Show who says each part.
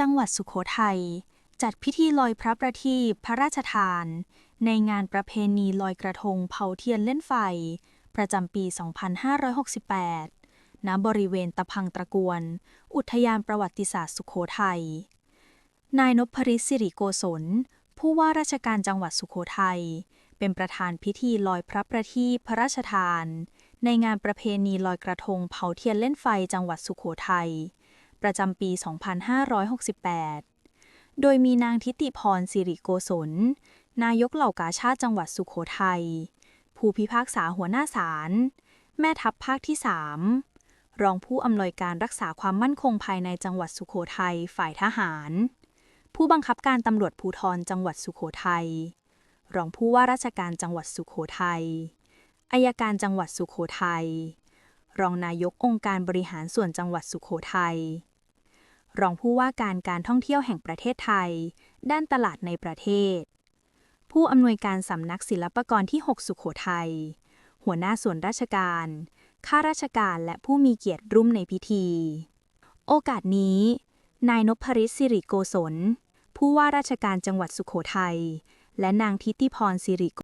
Speaker 1: จังหวัดสุโขทัย จัดพิธีลอยพระประทีปพระราชทาน ในงานประเพณีลอยกระทงเผาเทียนเล่นไฟ ประจำปี 2568 ณ บริเวณตะพังตะกวน อุทยานประวัติศาสตร์สุโขทัย นายนพริศสิริโกศล ผู้ว่าราชการจังหวัดสุโขทัย เป็นประธานพิธีลอยพระประทีปพระราชทาน ในงานประเพณีลอยกระทงเผาเทียนเล่นไฟจังหวัดสุโขทัย ประจำปี 2568 โดยมีนางทิติพรสิริโกศล นายกเหล่ากาชาติจังหวัดสุโขทัย ผู้พิพากษาหัวหน้าศาล แม่ทัพภาคที่ 3 รองผู้อำนวยการรักษาความมั่นคงภายในจังหวัดสุโขทัยฝ่ายทหาร ผู้บังคับการตำรวจภูธรจังหวัดสุโขทัย รองผู้ว่าราชการจังหวัดสุโขทัยอายการจังหวัดสุโขทัย รองนายกองค์การบริหารส่วนจังหวัดสุโขทัย รองผู้ว่าการการท่องเที่ยวแห่งประเทศไทย ด้านตลาดในประเทศ ผู้อำนวยการสำนักศิลปากรที่ 6 สุโขทัย หัวหน้าส่วนราชการ ข้าราชการและผู้มีเกียรติร่วมในพิธี โอกาสนี้ นายนพริศสิริโกศล ผู้ว่าราชการจังหวัดสุโขทัย และนางทิติพรสิริโก